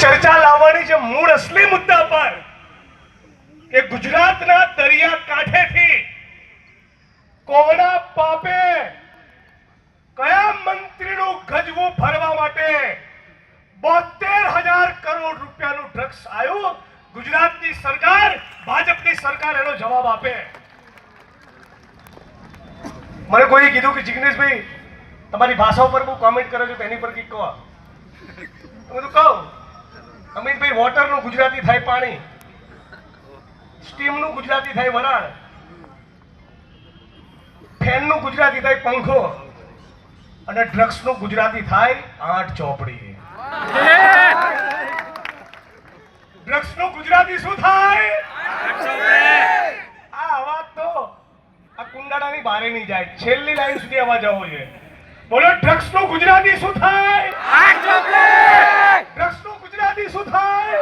ચર્ચા લાવવાની છે મૂળ અસલી મુદ્દા પર કે ગુજરાતના દરિયા કાંઠેથી કોના પાપે કયા મંત્રીનું ગજવું ભરવા માટે બોતેર હજાર કરોડ રૂપિયાનું ડ્રગ્સ આવ્યું ગુજરાતની સરકાર, ભાજપની સરકાર એનો જવાબ આપે. મને કોઈ કીધું કે જિગ્નેશભાઈ, તમારી ભાષા ઉપર બહુ કોમેન્ટ કરો છો તેની પર કંઈક કહો તો કહું. અમિતભાઈ વોટરનું ગુજરાતી થાય પાણી. સ્ટીમનું ગુજરાતી થાય વરાળ. ફેનનું ગુજરાતી થાય પંખો. અને ડ્રગ્સનું ગુજરાતી થાય આઠ ચોપડી. ડ્રગ્સનું ગુજરાતી શું થાય? આ અવાજ તો આ કુંડાળાની બારે નહીં જાય. છેલ્લી લાઈન સુધી અવાજ આવવો જોઈએ. બોલો ડ્રગ્સનું ગુજરાતી શું થાય? ડ્રગ્સનું ગુજરાતી શું થાય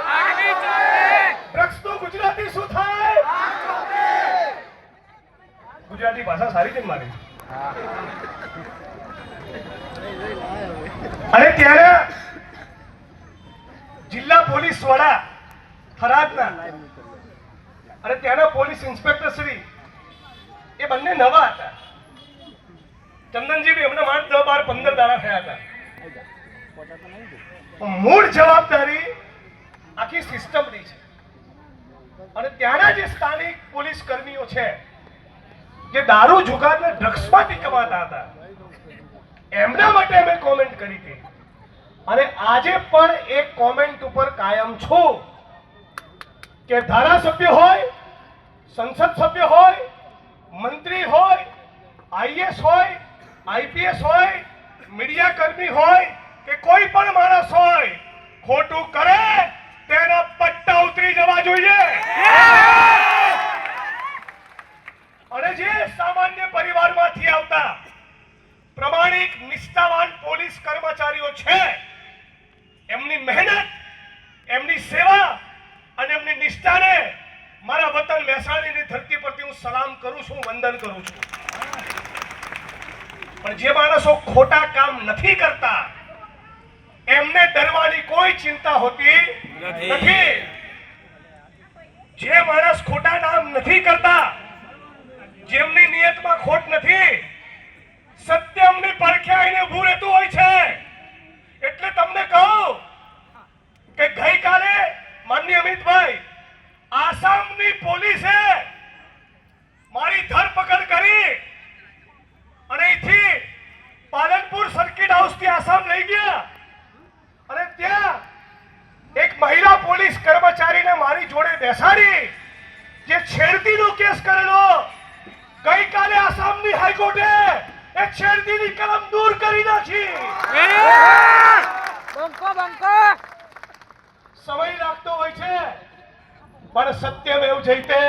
ડ્રગ્સનું ગુજરાતી શું થાય ગુજરાતી ભાષા સારી છે મારી? અને ત્યારે જિલ્લા પોલીસ વડા થરાદના અને ત્યાંના પોલીસ ઇન્સ્પેક્ટર શ્રી, એ બંને નવા હતા. ચંદનજી બી એમને દસ બાર પંદર દાડા થયા હતા. મૂળ જવાબદારી આખી સિસ્ટમની છે. અને ત્યાંના જે સ્થાનિક પોલીસ કર્મીઓ છે જે દારૂ જુગારને ડ્રગ્સમાંથી કમાતા હતા. એમના માટે અમે કોમેન્ટ કરી હતી. અને આજે પણ એ કોમેન્ટ ઉપર કાયમ છું કે ધારાસભ્ય હોય, સંસદ સભ્ય હોય, મંત્રી હોય, આઈએસ હોય, આઈપીએસ હોય, મીડિયા કર્મી હોય કે કોઈ પણ માણસ હોય ખોટું કરે તેના પટ્ટા ઉતરી જવા જોઈએ અને જે સામાન્ય પરિવારમાંથી આવતા પ્રમાણિક નિષ્ઠાવાન પોલીસ કર્મચારીઓ છે એમની મહેનત એમની સેવા અને એમની નિષ્ઠાને મારા વતન મહેસાણીની ધરતી પરથી હું સલામ કરું છું વંદન કરું છું. પણ જે માણસો ખોટા કામ નથી કરતા એમને ડરવાની કોઈ ચિંતા હોતી નથી. જે માણસ ખોટા કામ નથી કરતા જેમની નિયતમાં ખોટ નથી સત્ય એમની પડખે આવીને ઊભું રહેતું હોય છે એટલે તમને કહું કે ગઈકાલે માનનીય અમિતભાઈ આસામની પોલીસે મારી ધરપકડ કરી અને અહીંથી પાલનપુર સર્કિટ લઈ ગયા. અને ત્યાં એક મહિલા પોલીસ કર્મચારીને મારી જોડે બેસાડી જે છેડતીનો કેસ કરેલો. ગઈકાલે આસામની હાઈકોર્ટે એ છેડતીની કલમ દૂર કરી નાખી. બંકો બંકો. સમય લાગતો હોય છે પણ સત્યમેવ જયતે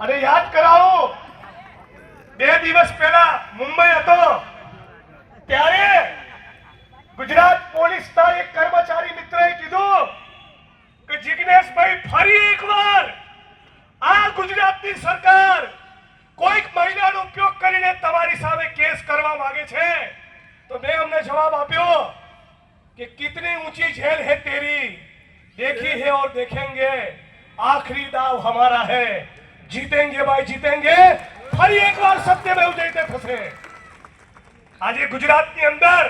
અને યાદ કરાવો બે દિવસ પહેલા મુંબઈ હતો ત્યારે ગુજરાત પોલીસના એક કર્મચારી મિત્રએ કીધું કે જિગ્નેશભાઈ ફરી એકવાર આ ગુજરાતની સરકાર કોઈક મહિલાનો ઉપયોગ કરીને તમારી સામે કેસ કરવા માંગે છે તો મેં અમને જવાબ આપ્યો कि कितनी ऊंची झेल है तेरी देखी है और देखेंगे आखिरी दाव हमारा है जीतेंगे भाई जीतेंगे ફરી એકવાર સત્યમેવ જયતે થશે આજે ગુજરાતની અંદર